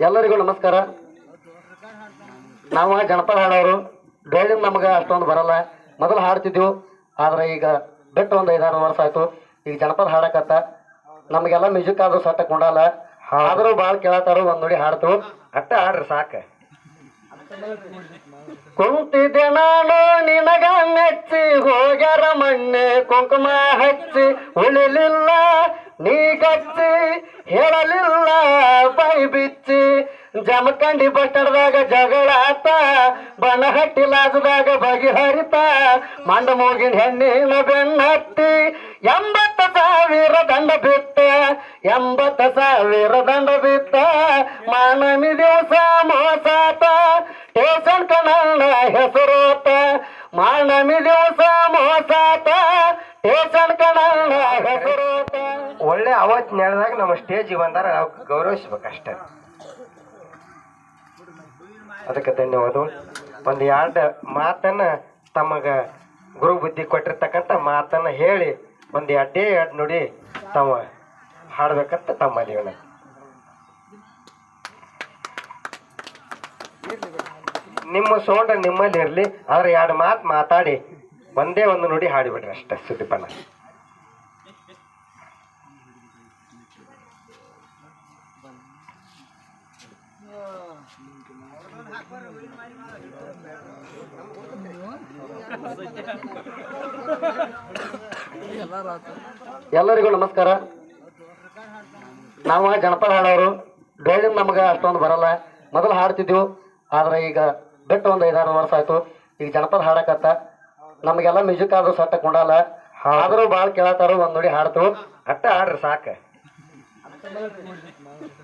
ಎಲ್ಲರಿಗೂ ನಮಸ್ಕಾರ. ನಾವು ಜನಪದ ಹಾಡೋರು ಡೊಳ್ಳಿನ ನಮಗೆ ಅಷ್ಟೊಂದು ಬರಲ್ಲ. ಮೊದಲು ಹಾಡ್ತಿದ್ದೆವು ಆದ್ರೆ ಈಗ ಬಿಟ್ಟು ಒಂದು ಐದಾರು ವರ್ಷ ಆಯ್ತು. ಈಗ ಜನಪದ ಹಾಡಕತ್ತ. ನಮಗೆಲ್ಲ ಮ್ಯೂಸಿಕ್ ಆದರೂ ಸತ್ತ ಕೊಂಡಲ್ಲ ಆದರೂ ಭಾಳ ಕೇಳತ್ತಾರು ಒಂದು ನೋಡಿ ಹಾಡ್ತು. ಅಟ್ಟ ಹಾಡ್ರಿ ಸಾಕು. ಕುಂತಿದ್ದೆ ನಾನು ನಿನಗ ಮೆಚ್ಚಿ ಹೋಗ್ಯಾರ ಮಣ್ಣೆ ಕುಂಕುಮ ಹಚ್ಚಿ. ಉಳಿಲಿಲ್ಲ ನೀ ಕಚ್ಚಿ ಹೇಳಲಿಲ್ಲ ಬೈ ಬಿಚ್ಚಿ. ಜಮಖಂಡಿ ಬಟ್ಟಡದಾಗ ಜಗಳ ಆತ ಬನಹಟ್ಟಿ ಲಾಜದಾಗ ಬಗೆಹರಿತ ಮಂಡ ಮೂಗಿನ ಹೆಣ್ಣಿನ ಬೆನ್ನತ್ತಿ ಎಂಬತ್ತ ಸಾವಿರ ದಂಡ ಬಿತ್ತ, ಎಂಬತ್ತ ಸಾವಿರ ದಂಡ ಬಿತ್ತ ಮಾನಮಿ ದಿವಸ ಮೋಸಾತ ಟೇಷನ್ ಕಣ್ಣ ಹೆಸರೋತ ಮಾನಮಿ ದಿವಸ ಮೋಸಾತ ಟೇಷನ್ ಕಣ್ಣ ಹೆಸರೋತ ಒಳ್ಳೆ ಅವತ್ತು ನಡೆದಾಗ ನಮ್ಮ ಸ್ಟೇಜಿಗೆ ಬಂದಾರ, ನಾವು ಗೌರವಿಸ್ಬೇಕಷ್ಟೇ. ಅದಕ್ಕೆ ಧನ್ಯವಾದಗಳು. ಒಂದು ಎರಡು ಮಾತನ್ನ ತಮಗೆ ಗುರು ಬುದ್ಧಿ ಕೊಟ್ಟಿರ್ತಕ್ಕಂಥ ಮಾತನ್ನು ಹೇಳಿ, ಒಂದು ಎರಡೇ ಎರಡು ನುಡಿ ತಮ್ಮ ಹಾಡಬೇಕಂತ ತಮ್ಮ ಮದುವೆ ನಿಮ್ಮ ಸೌಂಡ್ ನಿಮ್ಮಲ್ಲಿ ಇರಲಿ, ಆದರೆ ಎರಡು ಮಾತು ಮಾತಾಡಿ, ಒಂದೇ ಒಂದು ನುಡಿ ಹಾಡಿಬಿಡ್ರಿ ಅಷ್ಟೇ ಸುದೀಪನ ಎಲ್ಲರಿಗೂ ನಮಸ್ಕಾರ. ನಾವು ಜನಪದ ಹಾಡೋರು. ಡೊಳ್ಳಿನ ನಮಗೆ ಅಷ್ಟೊಂದು ಬರಲ್ಲ. ಮೊದಲು ಹಾಡ್ತಿದ್ದೆವು ಆದ್ರೆ ಈಗ ಬಿಟ್ಟು ಒಂದು ಐದಾರು ವರ್ಷ ಆಯ್ತು. ಈಗ ಜನಪದ ಹಾಡಕತ್ತ. ನಮಗೆಲ್ಲ ಮ್ಯೂಸಿಕ್ ಆದ್ರೂ ಸತ್ತ ಕೊಂಡಲ್ಲ ಆದರೂ ಭಾಳ ಕೇಳತ್ತಾರು, ಒಂದು ನೋಡಿ ಹಾಡ್ತು. ಅಟ್ಟ ಹಾಡ್ರಿ ಸಾಕ.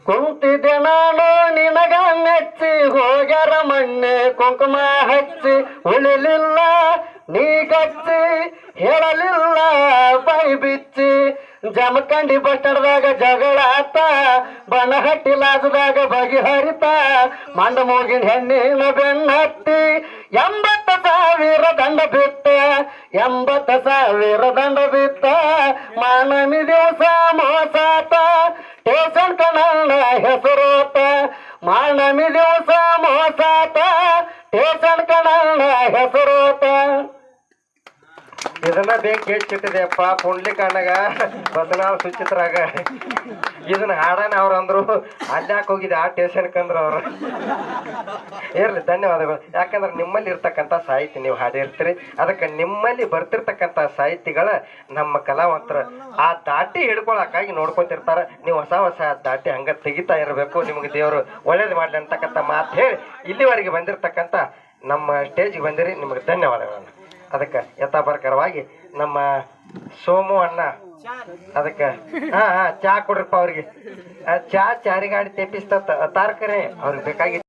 ಕುಂತಿದ್ದೆ ನಾನು ನಿನಗ ಮೆಚ್ಚಿ ಹೋಗ್ಯಾರ ಮಣ್ಣೆ, ಕುಂಕುಮ ಹಚ್ಚಿ, ಉಳಿಲಿಲ್ಲ ನೀ ಕಚ್ಚಿ, ಹೇಳಲಿಲ್ಲ ಬೈ ಬಿಚ್ಚಿ. ಜಮಖಂಡಿ ಬಟ್ಟಡದಾಗ ಜಗಳ ಆತ, ಬನಹಟ್ಟಿ ಲಾಜದಾಗ ಬಗೆಹರಿತ ಮಂಡ ಮೂಗಿನ ಹೆಣ್ಣಿನ ಬೆನ್ನತ್ತಿ ಎಂಬತ್ತ ಸಾವಿರ ದಂಡ ಬಿಟ್ಟ ಎಂಬತ್ತ ಸಾವಿರ ದಂಡ ಬಿತ್ತ ಹೆಸರೋತ ಮಾನಮಿ ದಿವಸ ಮೋಸಾತ ಟೇಷನ್ ಕಣ ಹೆಸರೋತ ಇದನ್ನ ಬೇಗ ಉಣ್ಲಿ ಕಂಡಾಗ ಬಸನಾಳ್ ಸುಚಿತ್ರಾಗ. ಇದನ್ನ ಹಾಡಾನ ಅವ್ರು ಅಂದ್ರು. ಅಲ್ಲಾಕ್ ಹೋಗಿದೆ ಆ ಟೇಷನ್ ಕಂದ್ರು ಅವ್ರು. ಇರ್ಲಿ, ಧನ್ಯವಾದಗಳು. ಯಾಕಂದ್ರೆ ನಿಮ್ಮಲ್ಲಿ ಇರ್ತಕ್ಕಂಥ ಸಾಹಿತ್ಯ ನೀವು ಹಾಡಿರ್ತೀರಿ ಅದಕ್ಕೆ ನಿಮ್ಮಲ್ಲಿ ಬರ್ತಿರ್ತಕ್ಕಂಥ ಸಾಹಿತಿಗಳ ನಮ್ಮ ಕಲಾವಂತರ ಆ ದಾಟಿ ಹಿಡ್ಕೊಳಕ್ಕಾಗಿ ನೋಡ್ಕೊತಿರ್ತಾರ. ನೀವು ಹೊಸ ಹೊಸ ದಾಟಿ ಹಂಗ ತೆಗಿತಾ ಇರಬೇಕು. ನಿಮಗೆ ದೇವರು ಒಳ್ಳೇದು ಮಾಡ್ಲಿ ಅಂತಕ್ಕಂಥ ಮಾತು ಹೇಳಿ ಇಲ್ಲಿವರೆಗೆ ಬಂದಿರತಕ್ಕಂಥ ನಮ್ಮ ಸ್ಟೇಜ್ಗೆ ಬಂದಿರಿ. ನಿಮಗೆ ಧನ್ಯವಾದಗಳನ್ನು ಅದಕ್ಕೆ ಯಥಾಪರಕರವಾಗಿ ನಮ್ಮ ಸೋಮು ಅಣ್ಣ. ಅದಕ್ಕೆ. ಹಾ ಹಾ, ಚಾ ಕೊಡ್ರಪ್ಪ ಅವ್ರಿಗೆ. ಚಾ ಚಾರಿಗಾಡಿ ತೆಪ್ಪಿಸ್ತ ತಾರ್ಕರೆ, ಅವ್ರಿಗೆ ಬೇಕಾಗಿ